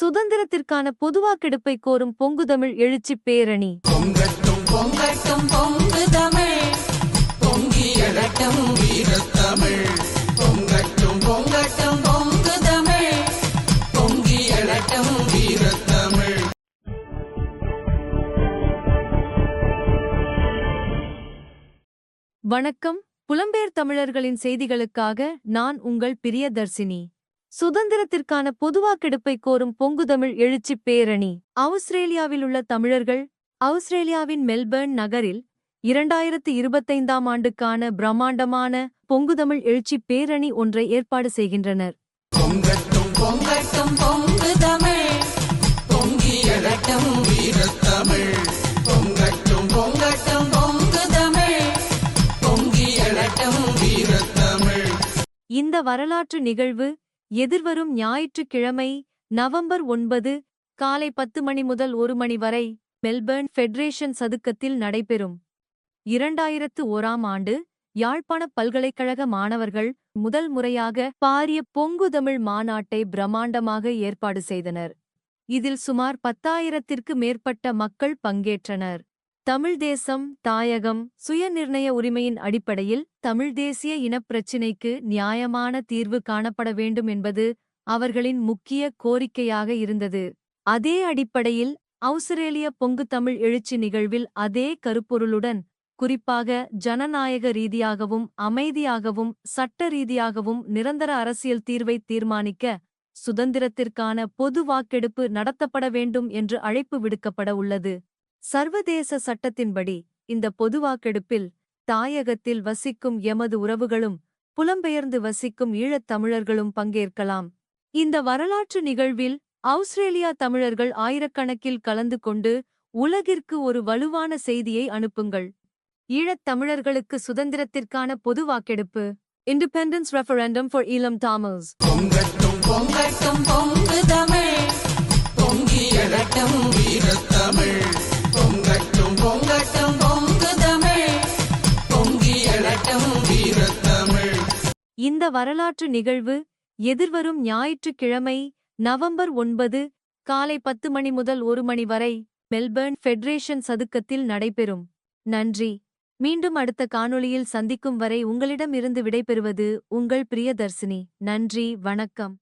சுதந்திரத்திற்கான பொதுவாக்கெடுப்பை கோரும் பொங்குதமிழ் எழுச்சிப் பேரணி. வணக்கம். புலம்பெயர் தமிழர்களின் செய்திகளுக்காக நான் உங்கள் பிரியதர்சினி. சுதந்திரத்திற்கான பொதுவாக்கெடுப்பை கோரும் பொங்குதமிழ் எழுச்சிப் பேரணி. ஆஸ்திரேலியாவில் உள்ள தமிழர்கள் ஆஸ்திரேலியாவின் மெல்பர்ன் நகரில் இரண்டாயிரத்து இருபத்தைந்தாம் ஆண்டுக்கான பிரம்மாண்டமான பொங்குதமிழ் எழுச்சிப் பேரணி ஒன்றை ஏற்பாடு செய்கின்றனர். இந்த வரலாற்று நிகழ்வு எதிர்வரும் ஞாயிற்றுக்கிழமை நவம்பர் ஒன்பது காலை பத்து மணி முதல் ஒரு மணி வரை மெல்பர்ன் ஃபெடரேஷன் சதுக்கத்தில் நடைபெறும். இரண்டாயிரத்து ஓராம் ஆண்டு யாழ்ப்பாணப் பல்கலைக்கழக மாணவர்கள் முதல் முறையாக பாரிய பொங்குதமிழ் மாநாட்டை பிரம்மாண்டமாக ஏற்பாடு செய்தனர். இதில் சுமார் பத்தாயிரத்திற்கு மேற்பட்ட மக்கள் பங்கேற்றனர். தமிழ் தேசம் தாயகம் சுயநிர்ணய உரிமையின் அடிப்படையில் தமிழ் தேசிய இனப்பிரச்சினைக்கு நியாயமான தீர்வு காணப்பட வேண்டும் என்பது அவர்களின் முக்கிய கோரிக்கையாக இருந்தது. அதே அடிப்படையில் அவுஸ்திரேலிய பொங்கு தமிழ் எழுச்சி நிகழ்வில் அதே கருப்பொருளுடன் குறிப்பாக ஜனநாயக ரீதியாகவும் அமைதியாகவும் சட்ட ரீதியாகவும் நிரந்தர அரசியல் தீர்வை தீர்மானிக்க சுதந்திரத்திற்கான பொது வாக்கெடுப்பு நடத்தப்பட வேண்டும் என்று அழைப்பு விடுக்கப்பட உள்ளது. சர்வதேச சட்டத்தின்படி இந்த பொது வாக்கெடுப்பில் தாயகத்தில் வசிக்கும் எமது உறவுகளும் புலம்பெயர்ந்து வசிக்கும் ஈழத் தமிழர்களும் பங்கேற்கலாம். இந்த வரலாற்று நிகழ்வில் ஆஸ்திரேலியா தமிழர்கள் ஆயிரக்கணக்கில் கலந்து கொண்டு உலகிற்கு ஒரு வலுவான செய்தியை அனுப்புங்கள். ஈழத் தமிழர்களுக்கு சுதந்திரத்திற்கான பொது வாக்கெடுப்பு independence referendum for Eelam Tamils பொங்கட்டும் பொங்கட்டும் பொங்கு தமிழ். பொங்கி எழட்டும் வீரத்தமிழ் இந்த வரலாற்று நிகழ்வு எதிர்வரும் ஞாயிற்றுக்கிழமை நவம்பர் ஒன்பது காலை பத்து மணி முதல் ஒரு மணி வரை மெல்பர்ன் ஃபெடரேஷன் சதுக்கத்தில் நடைபெறும். நன்றி. மீண்டும் அடுத்த காணொளியில் சந்திக்கும் வரை உங்களிடமிருந்து விடைபெறுவது உங்கள் பிரியதர்சினி. நன்றி வணக்கம்.